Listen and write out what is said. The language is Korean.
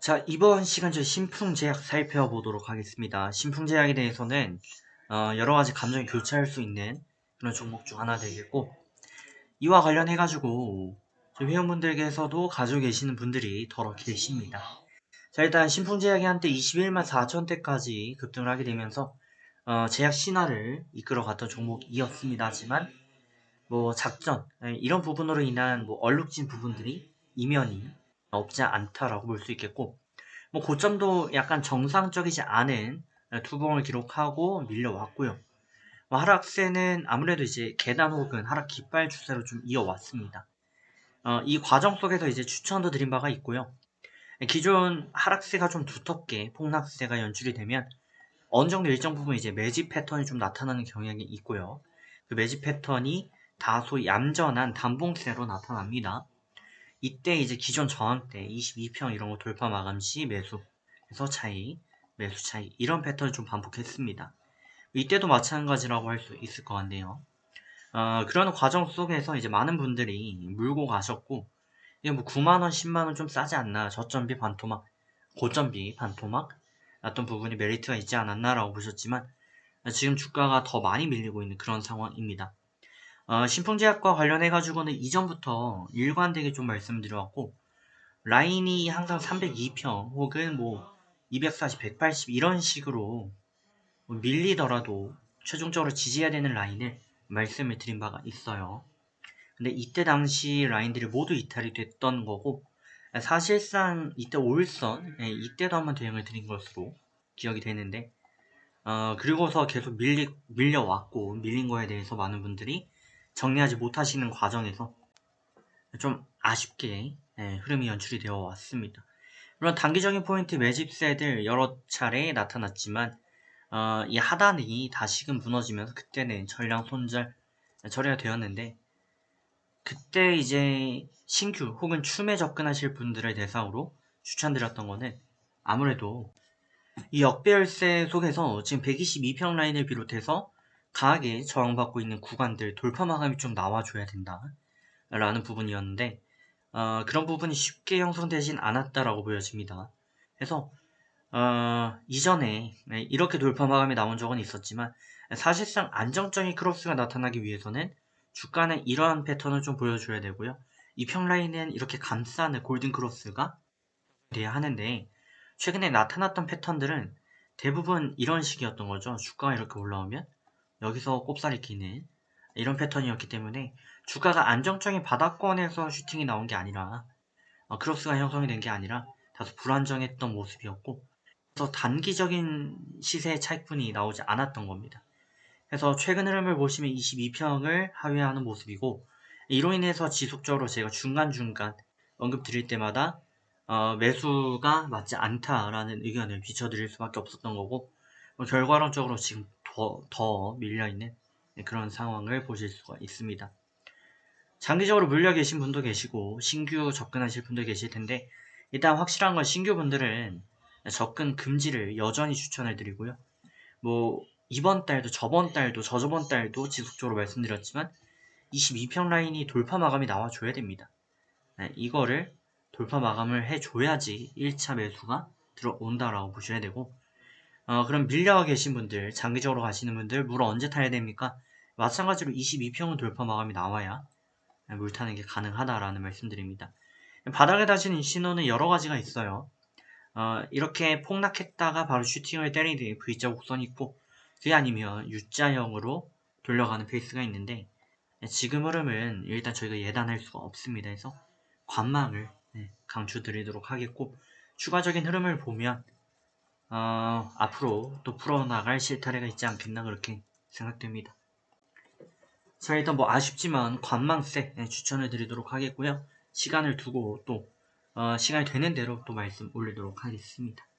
자, 이번 시간 저희 신풍제약 살펴보도록 하겠습니다. 신풍제약에 대해서는 어, 여러 가지 감정이 교차할 수 있는 그런 종목 중 하나 되겠고 이와 관련해 가지고 저희 회원분들께서도 가지고 계시는 분들이 더러 계십니다. 자, 일단 신풍제약이 한때 21만 4천대까지 급등을 하게 되면서 어, 제약 신화를 이끌어갔던 종목이었습니다. 하지만 뭐 작전 예, 이런 부분으로 인한 뭐 얼룩진 부분들이 이면이 없지 않다라고 볼 수 있겠고 뭐 고점도 약간 정상적이지 않은 투봉을 기록하고 밀려왔고요. 뭐 하락세는 아무래도 이제 계단 혹은 하락 깃발 추세로 좀 이어왔습니다. 어, 이 과정 속에서 이제 추천도 드린 바가 있고요. 기존 하락세가 좀 두텁게 폭락세가 연출이 되면 어느 정도 일정 부분 이제 매집 패턴이 좀 나타나는 경향이 있고요. 그 매집 패턴이 다소 얌전한 단봉세로 나타납니다. 이때 이제 기존 저항대 22평 이런 거 돌파 마감 시 매수에서 차이, 매수 차이 이런 패턴을 좀 반복했습니다. 이때도 마찬가지라고 할 수 있을 것 같네요. 어, 그런 과정 속에서 이제 많은 분들이 물고 가셨고 이게 뭐 9만원, 10만원 좀 싸지 않나 저점비 반토막, 고점비 반토막 났던 부분이 메리트가 있지 않았나라고 보셨지만 지금 주가가 더 많이 밀리고 있는 그런 상황입니다. 어, 신풍제약과 관련해 가지고는 이전부터 일관되게 좀 말씀드려왔고, 라인이 항상 302평 혹은 뭐 240, 180 이런 식으로 뭐 밀리더라도 최종적으로 지지해야 되는 라인을 말씀을 드린 바가 있어요. 근데 이때 당시 라인들이 모두 이탈이 됐던 거고, 사실상 이때 올선, 예, 이때도 한번 대응을 드린 것으로 기억이 되는데, 어, 그리고서 계속 밀리, 밀려왔고, 밀린 거에 대해서 많은 분들이 정리하지 못하시는 과정에서 좀 아쉽게 예, 흐름이 연출이 되어 왔습니다. 물론 단기적인 포인트 매집세들 여러 차례 나타났지만 어, 이 하단이 다시금 무너지면서 그때는 전량 손절 처리가 되었는데 그때 이제 신규 혹은 춤에 접근하실 분들을 대상으로 추천드렸던 거는 아무래도 이 역배열세 속에서 지금 122평 라인을 비롯해서 강하게 저항받고 있는 구간들 돌파 마감이 좀 나와줘야 된다 라는 부분이었는데 어, 그런 부분이 쉽게 형성되진 않았다라고 보여집니다. 그래서 어, 이전에 네, 이렇게 돌파 마감이 나온 적은 있었지만 사실상 안정적인 크로스가 나타나기 위해서는 주가는 이러한 패턴을 좀 보여줘야 되고요. 이 평 라인은 이렇게 감싸는 골든 크로스가 돼야 하는데 최근에 나타났던 패턴들은 대부분 이런 식이었던 거죠. 주가가 이렇게 올라오면 여기서 꼽살이 끼는 이런 패턴이었기 때문에 주가가 안정적인 바닥권에서 슈팅이 나온 게 아니라 어, 크로스가 형성이 된 게 아니라 다소 불안정했던 모습이었고 그래서 단기적인 시세의 차익분이 나오지 않았던 겁니다. 그래서 최근 흐름을 보시면 22평을 하회하는 모습이고 이로 인해서 지속적으로 제가 중간중간 언급 드릴 때마다 어, 매수가 맞지 않다라는 의견을 비춰드릴 수밖에 없었던 거고 뭐 결과론적으로 지금 더, 더 밀려있는 그런 상황을 보실 수가 있습니다. 장기적으로 물려 계신 분도 계시고 신규 접근하실 분도 계실 텐데 일단 확실한 건 신규 분들은 접근 금지를 여전히 추천해 드리고요. 뭐 이번 달도 저번 달도 저저번 달도 지속적으로 말씀드렸지만 22평 라인이 돌파 마감이 나와줘야 됩니다. 네, 이거를 돌파 마감을 해줘야지 1차 매수가 들어온다라고 보셔야 되고 어, 그럼 밀려 계신 분들, 장기적으로 가시는 분들, 물 언제 타야 됩니까? 마찬가지로 22평은 돌파 마감이 나와야 물 타는 게 가능하다라는 말씀드립니다. 바닥에 다시는 신호는 여러 가지가 있어요. 어, 이렇게 폭락했다가 바로 슈팅을 때리는 V자 곡선이 있고, 그게 아니면 U자형으로 돌려가는 페이스가 있는데, 지금 흐름은 일단 저희가 예단할 수가 없습니다. 그래서 관망을 네, 강추드리도록 하겠고, 추가적인 흐름을 보면 어, 앞으로 또 풀어나갈 실타래가 있지 않겠나 그렇게 생각됩니다. 자 일단 뭐 아쉽지만 관망세 네, 추천을 드리도록 하겠고요. 시간을 두고 또 어, 시간이 되는 대로 또 말씀 올리도록 하겠습니다.